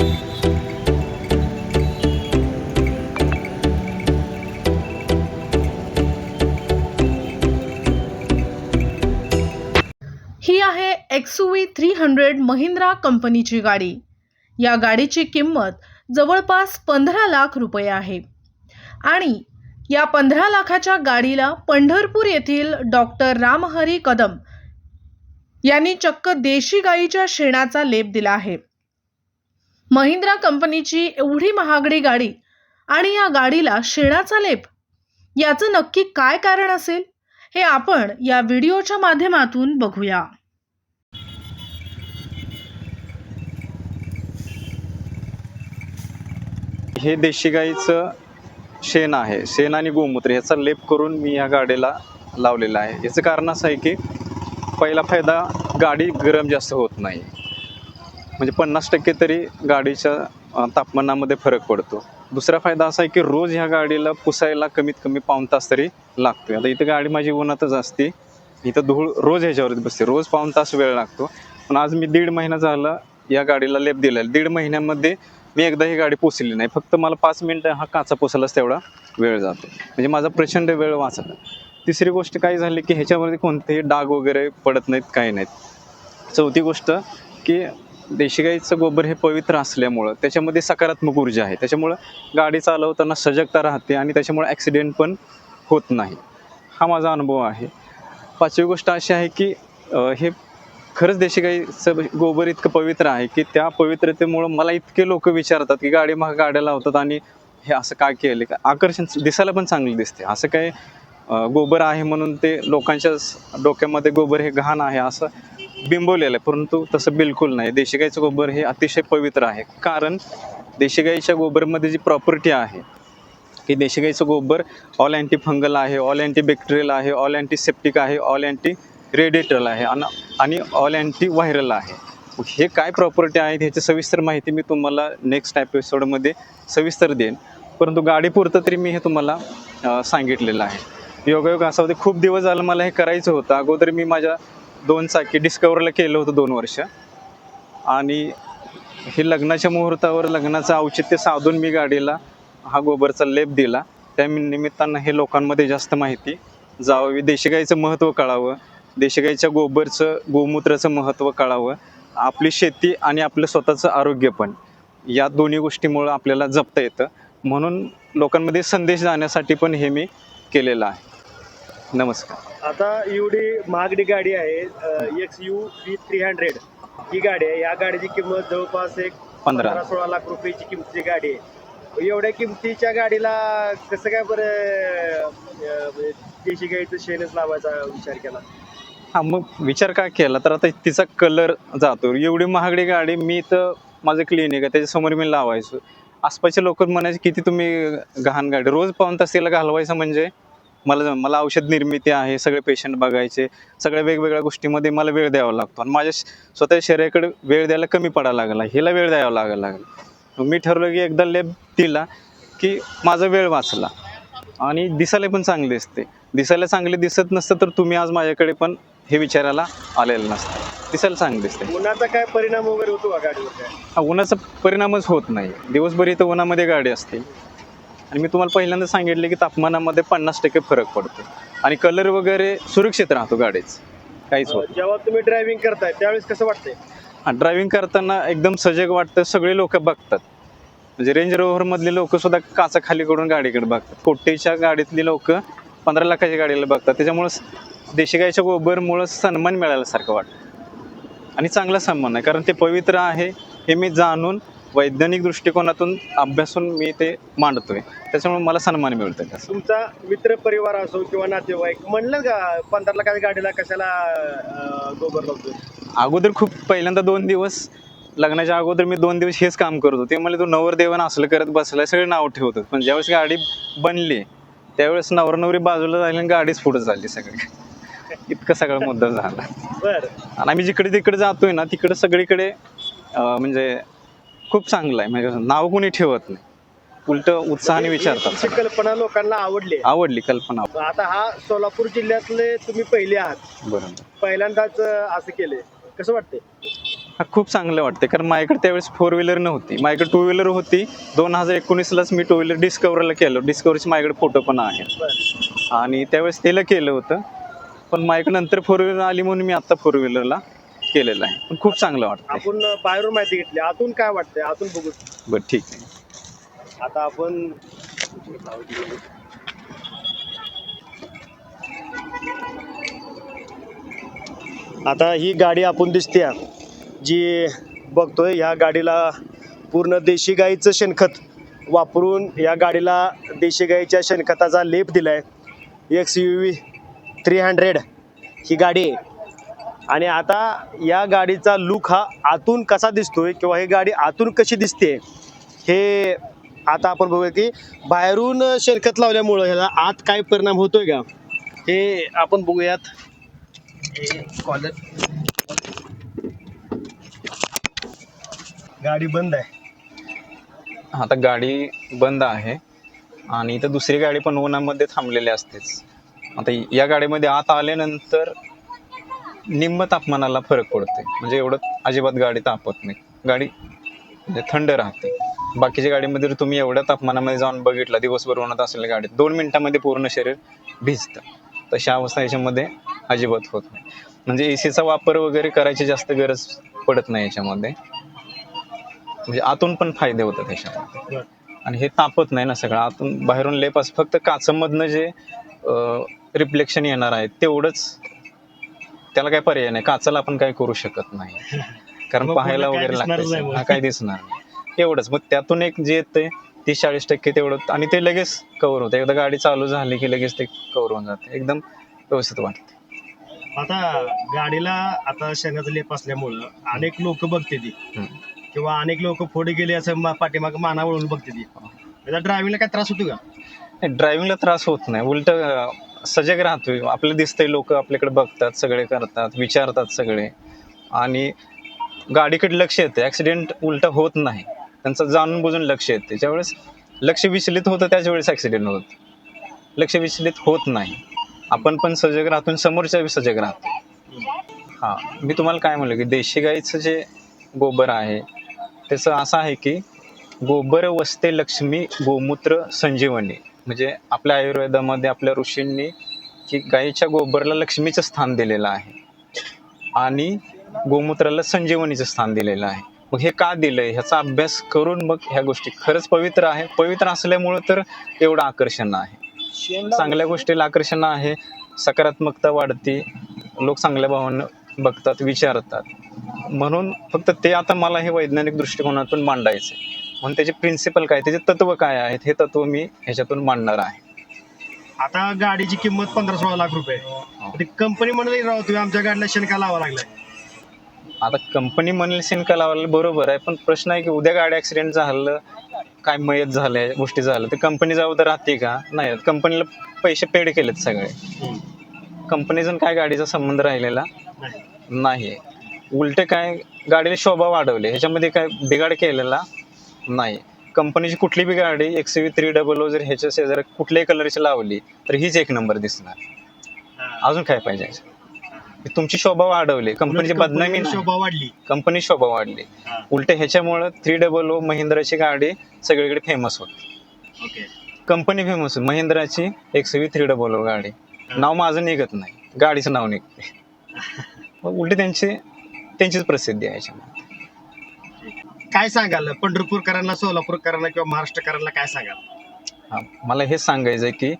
ही आहे एक्सुवी three hundred Mahindra कंपनीची गाडी. या गाडीची किंमत जवळपास पंधरा लाख रुपये आहे. आणि या पंधरा लाखाच्या गाडीला पंढरपूर येथील डॉक्टर रामहरी कदम यांनी चक्क देशी गाईच्या शेणाचा लेप दिला आहे. महिंद्रा कंपनीची एवढी महागडी गाडी आणि या गाडीला शेणाचा लेप याचं नक्की काय कारण असेल हे आपण या व्हिडिओच्या माध्यमातून बघूया. हे देशी गाईचं शेण आहे. शेण आणि गोमूत्र याचा लेप करून मी या गाडीला लावलेला आहे. याचं कारण असं आहे की पहिला फायदा गाडी गरम जास्त होत नाही. म्हणजे पन्नास टक्के तरी गाडीच्या तापमानामध्ये फरक पडतो. दुसरा फायदा असा आहे की रोज ह्या गाडीला पुसायला कमीत कमी पाऊण तास तरी लागतो आता इथं गाडी माझी उन्हातच असते. इथं धूळ रोज ह्याच्यावरती बसते. रोज पाऊण तास वेळ लागतो. पण आज मी दीड महिना झाला या गाडीला लेप दिला आहे. दीड महिन्यामध्ये मी एकदा ही गाडी पुसली नाही. फक्त मला पाच मिनटं हा काचा पुसायलाच तेवढा वेळ जातो. म्हणजे माझा प्रचंड वेळ वाचला. तिसरी गोष्ट काय झाली की ह्याच्यावरती कोणतेही डाग वगैरे पडत नाहीत काही नाहीत. चौथी गोष्ट की देशी गाईचं गोबर हे पवित्र असल्यामुळं त्याच्यामध्ये सकारात्मक ऊर्जा आहे. त्याच्यामुळं गाडी चालवताना सजगता राहते आणि त्याच्यामुळे ॲक्सिडेंट पण होत नाही. हा माझा अनुभव आहे. पाचवी गोष्ट अशी आहे की हे खरंच देशी गाईचं गोबर इतकं पवित्र आहे की त्या पवित्रतेमुळं मला इतके लोक विचारतात की गाडी मग गाड्या लावतात आणि हे असं काय केलं का आकर्षण दिसायला पण चांगलं दिसते असं काय गोबर आहे म्हणून ते लोकांच्या डोक्यामध्ये गोबर हे घाण आहे असं बिंबवलेलं आहे परंतु तसं बिलकुल नाही. देशी गाईचं गोबर हे अतिशय पवित्र आहे. कारण देशी गाईच्या गोबरमध्ये जी प्रॉपर्टी आहे की देशी गाईचं गोबर ऑल अँटी फंगल आहे ऑल अँटी बॅक्टेरियल आहे ऑल अँटीसेप्टिक आहे ऑल अँटी रेडिएटरल आहे आणि आणि ऑल अँटी व्हायरल आहे. हे काय प्रॉपर्टी आहेत ह्याची सविस्तर माहिती मी तुम्हाला नेक्स्ट एपिसोडमध्ये सविस्तर देईन. परंतु गाडीपुरतं तरी मी हे तुम्हाला सांगितलेलं आहे. योगायोग असा होते खूप दिवस झालं मला हे करायचं होतं. अगोदर मी माझ्या दोन चाकी डिस्कवरला केलं होतं दोन वर्ष. आणि हे लग्नाच्या मुहूर्तावर लग्नाचं औचित्य साधून मी गाडीला हा गोबरचा लेप दिला. त्या निमित्तानं हे लोकांमध्ये जास्त माहिती जावावी देशगाईचं महत्त्व कळावं देशगाईच्या गोबरचं गोमूत्राचं महत्त्व कळावं आपली शेती आणि आपलं स्वतःचं आरोग्य पण. या दोन्ही गोष्टीमुळं आपल्याला जपता येतं. म्हणून लोकांमध्ये संदेश जाण्यासाठी पण हे मी केलेलं आहे. नमस्कार. आता एवढी महागडी गाडी आहे X U V three hundred ही गाडी आहे. या गाडीची किंमत जवळपास एक पंधरा. सोळा लाख रुपयाची किमतीची गाडी आहे. एवढ्या किमतीच्या गाडीला कसं काय बरं अं, म्हणजे देशी गाईचं शेणच लावायचा विचार केला? हा मग विचार का केला? तर आता तिचा कलर जातो. एवढी महागडी गाडी मी तर माझं क्लिनिक आहे त्याच्यासमोर मी लावायचो. आसपासचे लोक म्हणायचे किती तुम्ही घाण गाडी? रोज पाहून तास तिला घालवायचं म्हणजे मला मला औषध निर्मिती आहे सगळे पेशंट बघायचे सगळ्या वेगवेगळ्या गोष्टीमध्ये मला वेळ द्यावा लागतो. आणि माझ्या स्वतः शरीराकडे वेळ द्यायला कमी पडायला लागला हिला वेळ द्यावा लागायला लागला. मी ठरवलं की एकदा लेप दिला की माझा वेळ वाचला. आणि दिसायला पण चांगले दिसते. दिसायला चांगले दिसत नसतं तर तुम्ही आज माझ्याकडे पण हे विचारायला आलेलं नसतं. दिसायला चांगलं दिसते. उन्हाचा काय परिणाम वगैरे होतो का गाडीवर काय? हा उन्हाचा परिणामच होत नाही. दिवसभर इथं उन्हामध्ये गाडी असते. आणि मी तुम्हाला पहिल्यांदा सांगितले की तापमानामध्ये पन्नास टक्के फरक पडतो. आणि कलर वगैरे सुरक्षित राहतो गाडीच. काहीच होत जेव्हा तुम्ही ड्रायव्हिंग करताय त्यावेळेस कसं वाटतंय? हा ड्रायव्हिंग करताना एकदम सजग वाटतं सगळे लोक बघतात. म्हणजे रेंज रोव्हरमधले लोक सुद्धा काचा खाली करून गाडीकडे बघतात. कोट्टेच्या गाडीतली लोक पंधरा लाखाच्या गाडीला बघतात. त्याच्यामुळं देशी गायच्या गोबरमुळं सन्मान मिळाल्यासारखं वाटतं. आणि चांगला सन्मान आहे कारण ते पवित्र आहे हे मी जाणून वैज्ञानिक दृष्टिकोनातून अभ्यासून मी ते मांडतोय. त्याच्यामुळे मला सन्मान मिळतोय त्याचा. तुमचा मित्र परिवार असो किंवा नातेवाईक म्हणलं का पंधरा लाखाच्या गाडीला कशाला गोबर लावतोय? अगोदर खूप पहिल्यांदा दोन दिवस लग्नाच्या अगोदर मी दोन दिवस हेच काम करत होते. मला तू नवरदेवानं असलं करत बसलाय सगळे नाव ठेवतात पण ज्यावेळेस गाडी बनली त्यावेळेस नवर नवरी बाजूला झाली आणि गाडीच पुढे झाली सगळी. इतका सगळा मुद्दा झाला. बर. आणि आम्ही जिकडे तिकडे जातोय ना तिकडे सगळीकडे म्हणजे खूप चांगलं आहे. म्हणजे नाव कोणी ठेवत नाही. उलट उत्साहाने विचारतात कल्पना लोकांना आवडली आहे. आवडली कल्पना. आता हा सोलापूर जिल्ह्यातले तुम्ही पहिले आहात. बरोबर. पहिल्यांदाच असं केले कसं वाटतंय? हा खूप चांगलं वाटते कारण माझ्याकडे त्यावेळेस फोर व्हीलर नव्हती. माझ्याकडे टू व्हीलर होती. दोन हजार एकोणीसलाच मी टू व्हीलर डिस्कवरला केलं. डिस्कवरचे माझ्याकडे फोटो पण आहेत आणि त्यावेळेस त्याला केलं होतं. पण माझ्याकडे नंतर फोर व्हीलर आली म्हणून मी आता फोर व्हीलरला केलेलं आहे. पण खूप चांगलं वाटतं आपण बाहेरून माहिती घेतली. आतून काय वाटतंय? आतून बघू. बरं ठीक आहे. आता आपण आता ही गाडी आपण दिसते जी बघतोय ह्या गाडीला पूर्ण देशी गाईचं शेणखत वापरून या गाडीला देशी गाईच्या शेणखताचा लेप दिलाय. X U V three hundred ही गाडी आहे. आणि आता या गाडीचा लुक हा आतून कसा दिसतोय किंवा ही गाडी आतून कशी दिसते हे आता आपण बघूया की बाहेरून शरकत लावल्यामुळं ह्याला आत काय परिणाम होतोय का? हे आपण बघूयात. हे कॉलर गाडी बंद आहे. आता गाडी बंद आहे आणि इथं दुसरी गाडी पण उन्हामध्ये थांबलेली असतेच. आता या गाडीमध्ये आत आल्यानंतर निम्म तापमानाला फरक पडते म्हणजे एवढं अजिबात गाडी तापत नाही. गाडी म्हणजे थंड राहते. बाकीच्या गाडीमध्ये तुम्ही एवढ्या तापमानामध्ये जाऊन बघितला दिवसभर उन्हात असलेल्या गाडीत दोन मिनिटामध्ये पूर्ण शरीर भिजतं. तशी अवस्था याच्यामध्ये अजिबात होत नाही. म्हणजे ए सीचा वापर वगैरे करायची जास्त गरज पडत नाही याच्यामध्ये. म्हणजे आतून पण फायदे होतात त्याच्यामध्ये आणि हे तापत नाही ना सगळं. आतून बाहेरून लेप असं फक्त काचमधनं जे रिफ्लेक्शन येणार आहे तेवढंच त्याला काही पर्याय नाही. काचाला आपण काही करू शकत नाही. कारण पाहायला काय वगैरे लागतं. हा काही दिसणार नाही. एवढंच. मग त्यातून एक जे येतंय तीस चाळीस टक्के तेवढं आणि ते लगेच कव्हर होतं. एकदा गाडी चालू झाली की लगेच ते कव्हर होऊन जाते. एकदम व्यवस्थित वाटते. आता गाडीला आता शेणाचा लेप असल्यामुळं अनेक लोक बघते ती. किंवा अनेक लोक पुढे गेले असं पाठीमाग माना वळून बघते ती ड्रायव्हिंगला काय त्रास होतो का? ड्रायव्हिंगला त्रास होत नाही. उलट सजग राहतोय. आपलं दिसतंय लोक आपल्याकडे बघतात सगळे करतात विचारतात सगळे. आणि गाडीकडे लक्ष येते ऍक्सिडेंट उलट होत नाही. त्यांचं जाणून बुजून लक्ष येते ज्यावेळेस लक्ष विचलित होतं त्याच वेळेस ऍक्सिडेंट होत. लक्ष विचलित होत नाही. आपण पण सजग राहतो आणि समोरच्या सजग राहतो हा. मी तुम्हाला काय म्हणलं की देशी गाईचं जे गोबर आहे त्याचं असं आहे की गोबर वसते लक्ष्मी गोमूत्र संजीवनी. म्हणजे आपल्या आयुर्वेदामध्ये आपल्या ऋषींनी की गाईच्या गोबरला लक्ष्मीचं स्थान दिलेलं आहे. आणि गोमूत्राला संजीवनीचं स्थान दिलेलं आहे. मग हे का दिलंय? ह्याचा अभ्यास करून मग ह्या गोष्टी खरंच पवित्र आहे. पवित्र असल्यामुळं तर एवढं आकर्षण आहे. चांगल्या गोष्टीला आकर्षण आहे. सकारात्मकता वाढते. लोक चांगल्या भावानं बघतात विचारतात. म्हणून फक्त ते आता मला हे वैज्ञानिक दृष्टिकोनातून मांडायचे म्हणून त्याचे प्रिन्सिपल काय? त्याचे तत्व काय आहेत? हे तत्व मी ह्याच्यातून मांडणार आहे. आता गाडीची किंमत पंधरा सोळा लाख रुपये. कंपनी म्हणून राहू तुम्ही आमच्या गाडीला शेणका लावा लागलाय. आता कंपनी म्हणेल शेणका लावायला बरोबर आहे पण प्रश्न आहे की उद्या गाडी ऍक्सिडेंट झालं काय मयत झालंय गोष्टी झालं तर कंपनी जबाबदार राहते का? नाही कंपनीला पैसे पेड केलेत सगळे. कंपनीचा काय गाडीचा संबंध राहिलेला? नाही. नाही. उलट काय गाडीला शोभा वाढवली. ह्याच्यामध्ये काय बिघाड केलेला? नाही. कंपनीची कुठली बी गाडी X V three double O जर ह्याच्या शेजारी कुठल्याही कलरची लावली तर हीच एक नंबर दिसणार. अजून काय पाहिजे? तुमची शोभा वाढवली. कंपनीची बदनामी. शोभा वाढली. कंपनी शोभा वाढली. उलट ह्याच्यामुळं थ्री डबल ओ महिंद्राची गाडी सगळीकडे फेमस होती. कंपनी फेमस होती. महिंद्राची X V three double O गाडी. नाव माझं निघत नाही. गाडीचं नाव निघते उलट त्यांची त्यांचीच प्रसिद्धी आहे याच्यामध्ये. काय सांगाल? पंढरपूरकरांना सोलापूरकरांना किंवा महाराष्ट्रकरांना काय सांगाल? मला हे सांगायचं आहे की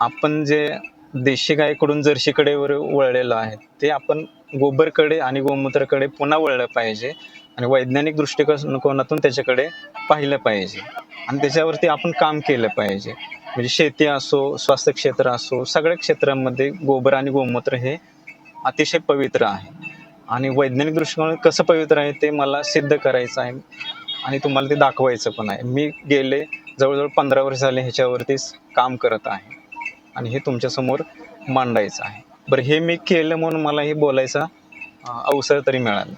आपण जे देशी गायकडून जर्शीकडे वर वळलेलो आहे ते आपण गोबरकडे आणि गोमूत्राकडे पुन्हा वळलं पाहिजे आणि वैज्ञानिक दृष्टिकोनातून त्याच्याकडे पाहिलं पाहिजे आणि त्याच्यावरती आपण काम केलं पाहिजे. म्हणजे शेती असो स्वास्थ्य क्षेत्र असो सगळ्या क्षेत्रामध्ये गोबर आणि गोमूत्र हे अतिशय पवित्र आहे. आणि वैज्ञानिक दृष्टिकोन कसं पवित्र आहे ते मला सिद्ध करायचं आहे. आणि तुम्हाला ते दाखवायचं पण आहे. मी गेले जवळजवळ पंधरा वर्ष झाले ह्याच्यावरतीच काम करत आहे. आणि हे तुमच्यासमोर मांडायचं आहे. बरं हे मी केलं म्हणून मला हे बोलायचा अवसर तरी मिळाला.